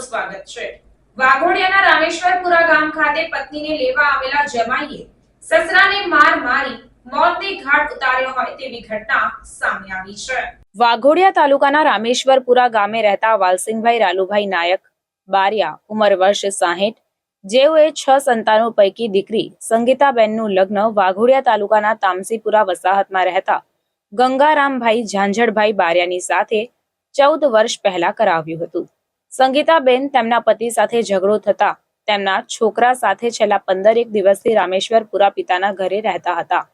સ્વાગત છે. વાઘોડિયાના રામેશ્વરપુરા ગામ ખાતે પત્નીને લેવા આવેલા જમાઈએ સસરાને માર મારી મોતને ઘાટ ઉતાર્યો હોય તેવી ઘટના સામે આવી છે. વાઘોડિયા તાલુકાના રામેશ્વરપુરા ગામે રહેતા વાલસિંહભાઈ રાલુભાઈ નાયક, બારિયા, ઉંમર વર્ષ સાહીઠ, જેઓએ છ સંતાનો પૈકી દીકરી સંગીતાબેનનું લગ્ન વાઘોડિયા તાલુકાના તામસીપુરા વસાહતમાં રહેતા ગંગારામભાઈ ઝાંઝડભાઈ બારિયાની સાથે ચૌદ વર્ષ પહેલા કરાવ્યું હતું. સંગીતાબેન તેમના પતિ સાથે ઝઘડો થતા તેમના છોકરા સાથે છેલ્લા પંદરેક દિવસથી રામેશ્વરપુરા પિતાના ઘરે રહેતા હતા.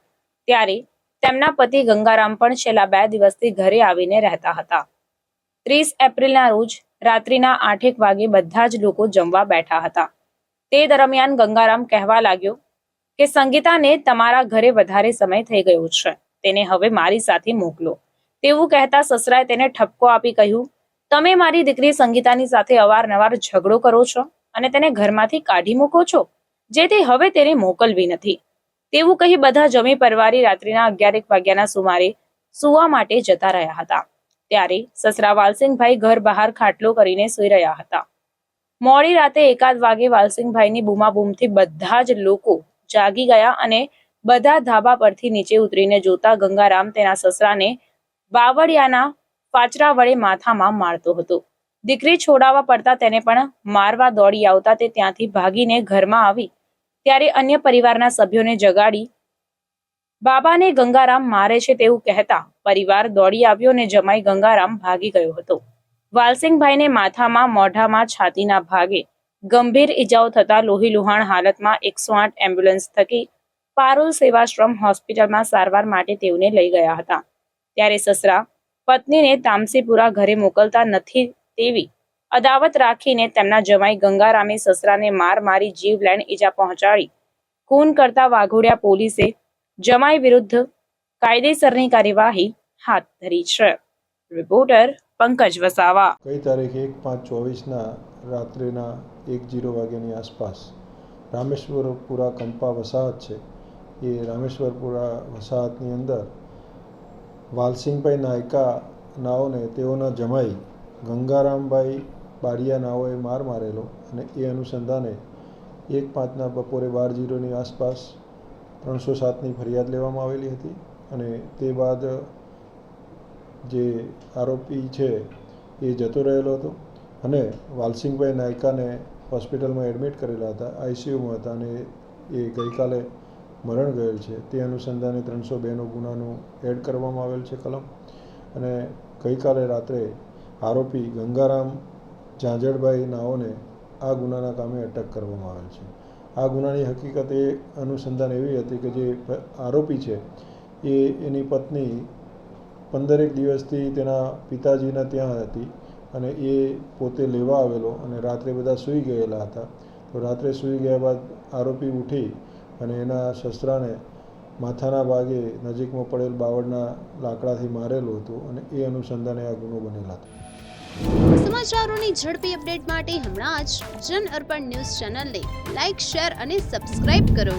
ત્યારે તેમના પતિ ગંગારામ પણ છેલ્લા બે દિવસથી ઘરે આવીને રહેતા હતા. ત્રીસ એપ્રિલના રોજ રાત્રિના આઠેક વાગે બધા જ લોકો જમવા બેઠા હતા. તે દરમિયાન ગંગારામ કહેવા લાગ્યો કે, સંગીતાને તમારા ઘરે વધારે સમય થઈ ગયો છે. તેને હવે મારી સાથે મોકલો. તેવું કહેતા સસરાએ તેને ઠપકો આપી કહ્યું, તમે મારી દીકરી સંગીતાની સાથે અવારનવાર ઝઘડો કરો છો અને તેને ઘરમાંથી કાઢી મૂકો છો, જેથી હવે તેને મોકલવી નથી. તેવું કહી બધા જમી પરવારી રાત્રિના અગિયારેક વાગ્યાના સુમારે સુવા માટે જતા રહ્યા હતા. ત્યારે સસરા વાલસિંહભાઈ ઘર બહાર ખાટલો કરીને સૂઈ રહ્યા હતા. મોડી રાતે એકાદ વાગે વાલસિંહભાઈની બૂમાબૂમથી બધા જ લોકો જાગી ગયા અને બધા ધાબા પરથી નીચે ઉતરીને જોતા ગંગારામ તેના સસરાને બાવળિયાના પાચરા વડે માથામાં મારતો હતો. દીકરી છોડાવવા પડતા તેને પણ મારવા દોડી આવતા તે ત્યાંથી ભાગીને ઘરમાં આવી. ત્યારે અન્ય પરિવારના સભ્યોને જગાડી, બાબાને ગંગારામ મારે છે તેવું કહેતા પરિવાર દોડી આવ્યો ને જમાઈ ગંગારામ ભાગી ગયો હતો. વાલસિંહભાઈને માથામાં મોઢામાં છાતીના ભાગે ગંભીર ઈજાઓ થતા લોહી લુહાણ હાલતમાં એકસો આઠ એમ્બ્યુલન્સ થકી પારોલ સેવાશ્રમ હોસ્પિટલમાં સારવાર માટે તેઓને લઈ ગયા હતા. ત્યારે સસરા પત્નીને તામસીપુરા ઘરે મોકલતા નથી તેવી. અદાવત રાખીને તેમના જમાઈ ગંગારામે સસરાને માર મારી જીવલેણ ઈજા પહોંચાડી. ખૂન કરતા વાઘોડિયા પોલીસે જમાઈ વિરુદ્ધ કાયદેસરની કાર્યવાહી હાથ ધરી છે. રિપોર્ટર પંકજ વસાવા. કઈ તારીખ એક પાંચ ચોવીસના રાત્રિના એક જીરો વાગ્યાની આસપાસ રામેશ્વરપુરા કંપા વસાહત છે. એ રામેશ્વરપુરા વસાહતની અંદર વાલસિંહભાઈ નાયકા નાઓને તેઓના જમાઈ ગંગારામભાઈ બારિયા નાઓએ માર મારેલો અને એ અનુસંધાને એક પાંચના બપોરે બાર જીરોની આસપાસ ત્રણસો સાતની ફરિયાદ લેવામાં આવેલી હતી અને તે બાદ જે આરોપી છે એ જતો રહેલો હતો અને વાલસિંહભાઈ નાયકાને હોસ્પિટલમાં એડમિટ કરેલા હતા, આઈસીયુમાં હતા અને એ ગઈકાલે મરણ ગયેલ છે. તે અનુસંધાને ત્રણસો બેનો ગુનાનું એડ કરવામાં આવેલ છે કલમ. અને ગઈકાલે રાત્રે આરોપી ગંગારામ ઝાંઝડભાઈ નાઓને આ ગુનાના કામે અટક કરવામાં આવેલ છે. આ ગુનાની હકીકત એ અનુસંધાન એવી હતી કે જે આરોપી છે, એ એની પત્ની પંદરેક દિવસથી તેના પિતાજીના ત્યાં હતી અને એ પોતે લેવા આવેલો અને રાત્રે બધા સૂઈ ગયેલા હતા. તો રાત્રે સૂઈ ગયા બાદ આરોપી ઉઠી અને એના શસ્ત્રાને માથાના ભાગે નજીકમાં પડેલ બાવળના લાકડાથી મારેલું હતું અને એ અનુસંધાને આ ગુનો બનેલા હતો. સમાચારોની ઝડપી અપડેટ માટે હમણાં જ જન અર્પણ ન્યૂઝ ચેનલને લાઇક શેર અને સબસ્ક્રાઇબ કરો.